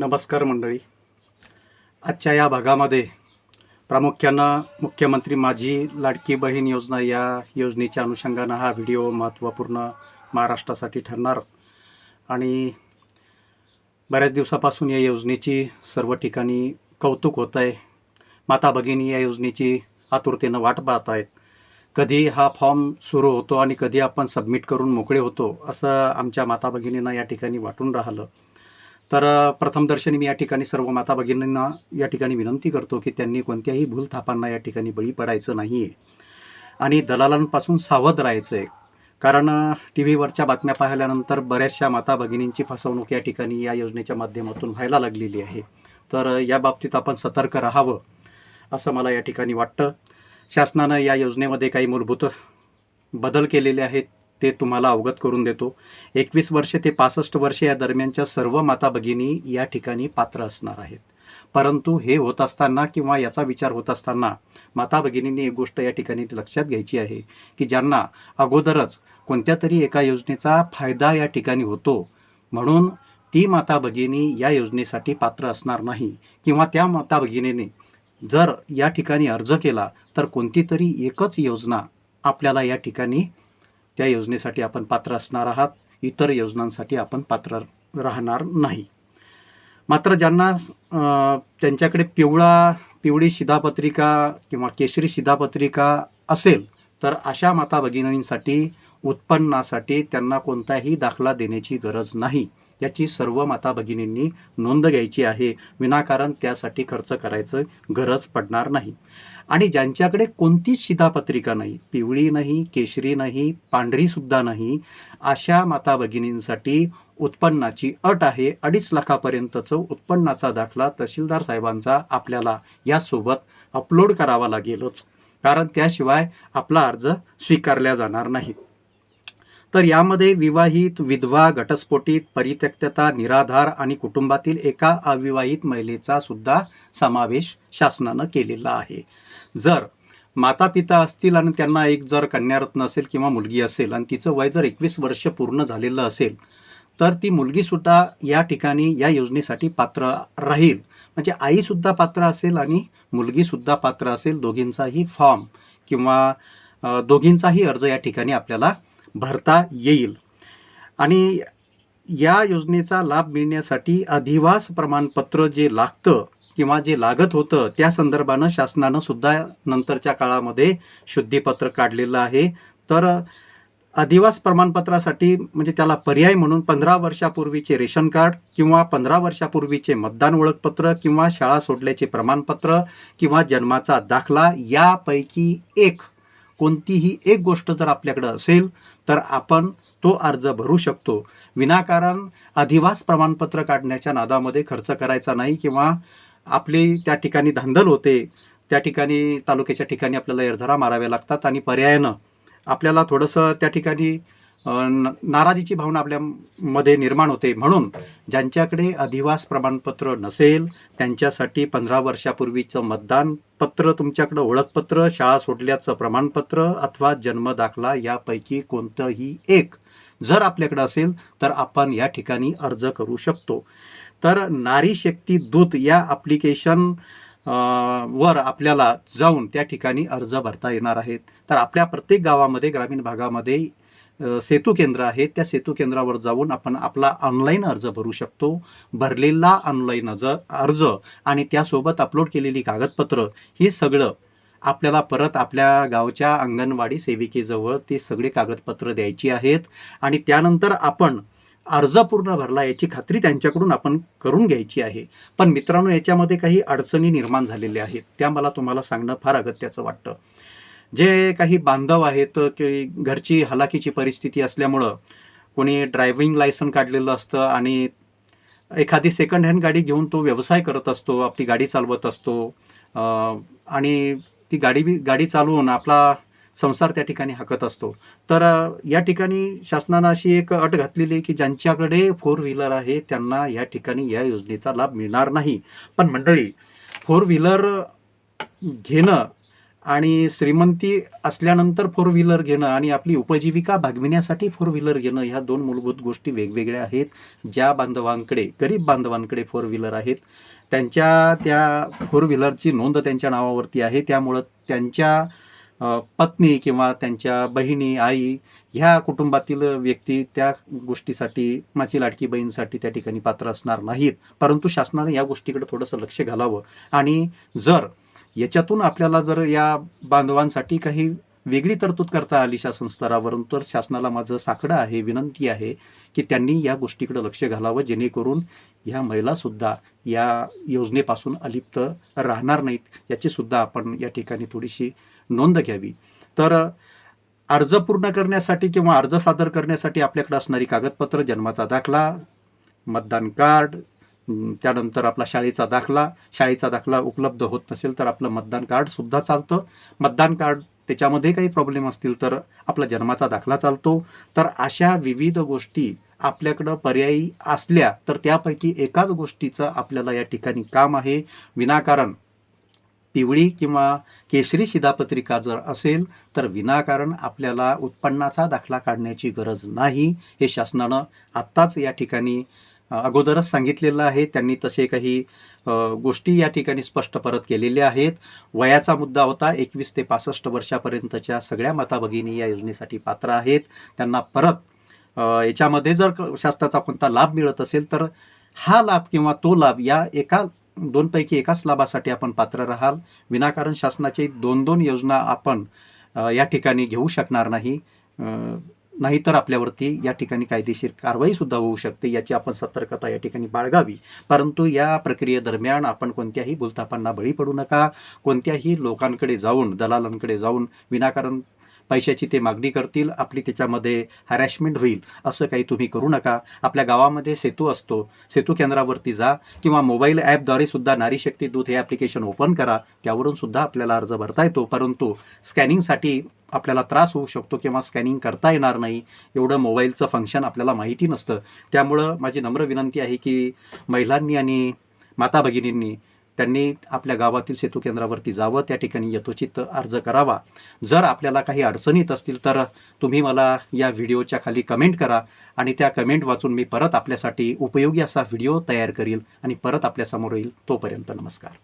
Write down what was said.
नमस्कार मंडळी. आजच्या या भागामध्ये प्रामुख्यानं मुख्यमंत्री माझी लाडकी बहीण योजना या योजनेच्या अनुषंगानं हा व्हिडिओ महत्त्वपूर्ण महाराष्ट्रासाठी ठरणार. आणि बऱ्याच दिवसापासून या योजनेची सर्व ठिकाणी कौतुक होत आहे. माता भगिनी या योजनेची आतुरतेनं वाट पाहत आहेत. कधी हा फॉर्म सुरू होतो आणि कधी आपण सबमिट करून मोकळे होतो असं आमच्या माता भगिनींना या ठिकाणी वाटून राहिलं. तर प्रथमदर्शनी मी या ठिकाणी सर्व माता भगिनींना या ठिकाणी विनंती करतो की त्यांनी कोणत्याही भूलथापांना या ठिकाणी बळी पडायचं नाही आहे आणि दलालांपासून सावध राहायचं आहे कारण टी व्हीवरच्या बातम्या पाहिल्यानंतर बऱ्याचशा माता भगिनींची फसवणूक या ठिकाणी या योजनेच्या माध्यमातून व्हायला लागलेली आहे. तर या बाबतीत आपण सतर्क राहावं असं मला या ठिकाणी वाटतं. शासनानं या योजनेमध्ये काही मूलभूत बदल केलेले आहेत. ते तुम्हाला अवगत करून देतो. एकवीस वर्षे ते पासष्ट वर्षे या दरम्यानच्या सर्व माता भगिनी या ठिकाणी पात्र असणार आहेत. परंतु हे होत असताना किंवा याचा विचार होत असताना माता भगिनींनी एक गोष्ट या ठिकाणी लक्षात घ्यायची आहे की ज्यांना अगोदरच कोणत्या तरी एका योजनेचा फायदा या ठिकाणी होतो म्हणून ती माता भगिनी या योजनेसाठी पात्र असणार नाही किंवा त्या माता भगिनीने जर या ठिकाणी अर्ज केला तर कोणती तरी एकच योजना आपल्याला या ठिकाणी त्या योजनेसाठी आपण पात्र असणार आहात. इतर योजनांसाठी आपण पात्र राहणार नाही. मात्र ज्यांना त्यांच्याकडे पिवळा पिवळी शिधापत्रिका किंवा केशरी शिधापत्रिका असेल तर अशा माता भगिनींसाठी उत्पन्नासाठी त्यांना कोणताही दाखला देण्याची गरज नाही. याची सर्व माता भगिनींनी नोंद घ्यायची आहे. विनाकारण त्यासाठी खर्च करायचं गरज पडणार नाही. आणि ज्यांच्याकडे कोणतीच शिधापत्रिका नाही पिवळी नाही केशरी नाही पांढरीसुद्धा नाही अशा माता भगिनींसाठी उत्पन्नाची अट आहे. अडीच लाखापर्यंतचं उत्पन्नाचा दाखला तहसीलदार साहेबांचा आपल्याला यासोबत अपलोड करावा लागेलच. कारण त्याशिवाय आपला अर्ज स्वीकारला जाणार नाही. तर यामध्ये विवाहित विधवा घटस्फोटीत परित्यक्तता निराधार आणि कुटुंबातील एका अविवाहित महिलेचा सुद्धा समावेश शासनानं केलेला आहे. जर माता पिता असतील आणि त्यांना एक जर कन्यारत्न असेल किंवा मुलगी असेल आणि तिचं वय जर एकवीस वर्ष पूर्ण झालेलं असेल तर ती मुलगीसुद्धा या ठिकाणी या योजनेसाठी पात्र राहील. म्हणजे आईसुद्धा पात्र असेल आणि मुलगीसुद्धा पात्र असेल दोघींचाही फॉर्म किंवा दोघींचाही अर्ज या ठिकाणी आपल्याला भरता येईल. आणि या योजनेचा लाभ मिळण्यासाठी अधिवास प्रमाणपत्र जे लागतं किंवा जे लागत होतं त्या संदर्भानं शासनानं सुद्धा नंतरच्या काळामध्ये शुद्धीपत्र काढलेलं आहे. तर अधिवास प्रमाणपत्रासाठी म्हणजे त्याला पर्याय म्हणून पंधरा वर्षापूर्वीचे रेशन कार्ड किंवा पंधरा वर्षापूर्वीचे मतदान ओळखपत्र किंवा शाळा सोडल्याचे प्रमाणपत्र किंवा जन्माचा दाखला यापैकी एक कोणतीही एक गोष्ट जर आपल्याकडं असेल तर आपण तो अर्ज भरू शकतो. विनाकारण अधिवास प्रमाणपत्र काढण्याच्या नादामध्ये खर्च करायचा नाही किंवा आपली त्या ठिकाणी धांदल होते त्या ठिकाणी तालुक्याच्या ठिकाणी आपल्याला एरझरा माराव्या लागतात आणि पर्यायानं आपल्याला थोडंसं त्या ठिकाणी नाराजीची भावना आपल्यामध्ये निर्माण होते. म्हणून ज्यांच्याकडे अधिवास प्रमाणपत्र नसेल त्यांच्यासाठी पंधरा वर्षापूर्वीचं मतदान पत्र तुमच्याकडं ओळखपत्र शाळा सोडल्याचं प्रमाणपत्र अथवा जन्मदाखला यापैकी कोणतंही एक जर आपल्याकडं असेल तर आपण या ठिकाणी अर्ज करू शकतो. तर नारी शक्ती दूत या ॲप्लिकेशन वर आपल्याला जाऊन त्या ठिकाणी अर्ज भरता येणार आहेत. तर आपल्या प्रत्येक गावामध्ये ग्रामीण भागामध्ये सेतू केंद्र आहे त्या सेतू केंद्रावर जाऊन आपण आपला ऑनलाईन अर्ज भरू शकतो. भरलेला ऑनलाईन अर्ज अर्ज आणि त्यासोबत अपलोड केलेली कागदपत्र हे सगळं आपल्याला परत आपल्या गावच्या अंगणवाडी सेविकेजवळ ते सगळे कागदपत्र द्यायची आहेत आणि त्यानंतर आपण अर्ज पूर्ण भरला याची खात्री त्यांच्याकडून आपण करून घ्यायची आहे. पण मित्रांनो याच्यामध्ये काही अडचणी निर्माण झालेल्या आहेत त्या मला तुम्हाला सांगणं फार अगत्याचं वाटतं. जे काही बांधव आहेत की घरची हलाखीची परिस्थिती असल्यामुळं कोणी ड्रायव्हिंग लायसन काढलेलं असतं आणि एखादी सेकंड हँड गाडी घेऊन तो व्यवसाय करत असतो आपली गाडी चालवत असतो. आणि ती गाडी गाडी चालवून आपला संसार त्या ठिकाणी हाकत असतो. तर या ठिकाणी शासनानं अशी एक अट घातलेली की ज्यांच्याकडे फोर व्हीलर आहे त्यांना या ठिकाणी या योजनेचा लाभ मिळणार नाही. पण मंडळी फोर व्हीलर घेणं आणि श्रीमंती असल्यानंतर फोर व्हीलर घेणं आणि आपली उपजीविका भागविण्यासाठी फोर व्हीलर घेणं ह्या दोन मूलभूत गोष्टी वेगवेगळ्या आहेत. ज्या बांधवांकडे गरीब बांधवांकडे फोर व्हीलर आहेत त्यांच्या त्या फोर व्हीलरची नोंद त्यांच्या नावावरती आहे. त्यामुळं त्यांच्या पत्नी किंवा त्यांच्या बहिणी आई ह्या कुटुंबातील व्यक्ती त्या गोष्टीसाठी माझी लाडकी बहीणसाठी त्या ठिकाणी पात्र असणार नाहीत. परंतु शासनाने या गोष्टीकडे थोडंसं लक्ष घालावं. आणि जर याच्यातून आपल्याला जर या बांधवांसाठी काही वेगळी तरतूद करता आली शासन स्तरावरून तर शासनाला माझं साकडं आहे विनंती आहे की त्यांनी या गोष्टीकडे लक्ष घालावं जेणेकरून ह्या महिलासुद्धा या योजनेपासून अलिप्त राहणार नाहीत याचीसुद्धा आपण या ठिकाणी थोडीशी नोंद घ्यावी. तर अर्ज पूर्ण करण्यासाठी किंवा अर्ज सादर करण्यासाठी आपल्याकडे असणारी कागदपत्र जन्माचा दाखला मतदान कार्ड त्यानंतर आपला शाळेचा दाखला शाळेचा दाखला उपलब्ध होत नसेल तर आपलं मतदान कार्डसुद्धा चालतं. मतदान कार्ड त्याच्यामध्ये काही प्रॉब्लेम असतील तर आपला जन्माचा दाखला चालतो. तर अशा विविध गोष्टी आपल्याकडं पर्यायी असल्या तर त्यापैकी एकाच गोष्टीचं आपल्याला या ठिकाणी काम आहे. विनाकारण पिवळी किंवा केशरी शिधापत्रिका जर असेल तर विनाकारण आपल्याला उत्पन्नाचा दाखला काढण्याची गरज नाही. हे शासनानं आत्ताच या ठिकाणी अगोदरच सांगितलेलं आहे. त्यांनी तसे काही गोष्टी या ठिकाणी स्पष्ट परत केलेल्या आहेत. वयाचा मुद्दा होता. एकवीस ते पासष्ट वर्षापर्यंतच्या सगळ्या माता भगिनी या योजनेसाठी पात्र आहेत. त्यांना परत याच्यामध्ये जर शासनाचा कोणता लाभ मिळत असेल तर हा लाभ किंवा तो लाभ या एका दोनपैकी एकाच लाभासाठी आपण पात्र राहाल. विनाकारण शासनाचे दोन दोन योजना आपण या ठिकाणी घेऊ शकणार नाही. नाहीतर आपल्यावरती या ठिकाणी कायदेशीर कारवाईसुद्धा होऊ शकते याची आपण सतर्कता या ठिकाणी बाळगावी. परंतु या प्रक्रियेदरम्यान आपण कोणत्याही भूलथापांना बळी पडू नका. कोणत्याही लोकांकडे जाऊन दलालांकडे जाऊन विनाकारण पैशाची ते मागणी करतील आपली त्याच्यामध्ये हॅरॅशमेंट होईल असं काही तुम्ही करू नका. आपल्या गावामध्ये सेतू असतो सेतू केंद्रावरती जा किंवा मोबाईल ॲपद्वारे सुद्धा नारी शक्ती दूत हे ॲप्लिकेशन ओपन करा त्यावरून सुद्धा आपल्याला अर्ज भरता येतो. परंतु स्कॅनिंगसाठी आपल्याला त्रास होऊ शकतो किंवा स्कॅनिंग करता येणार नाही एवढं मोबाईलचं फंक्शन आपल्याला माहिती नसतं. त्यामुळं माझी नम्र विनंती आहे की महिलांनी आणि माता भगिनींनी त्यांनी आपल्या गावातील सेतू केंद्रावरती जावं त्या ठिकाणी यथोचित अर्ज करावा. जर आपल्याला काही अडचणीत असतील तर तुम्ही मला या व्हिडिओच्या खाली कमेंट करा आणि त्या कमेंट वाचून मी परत आपल्यासाठी उपयोगी असा व्हिडिओ तयार करील आणि परत आपल्यासमोर येईल तोपर्यंत नमस्कार.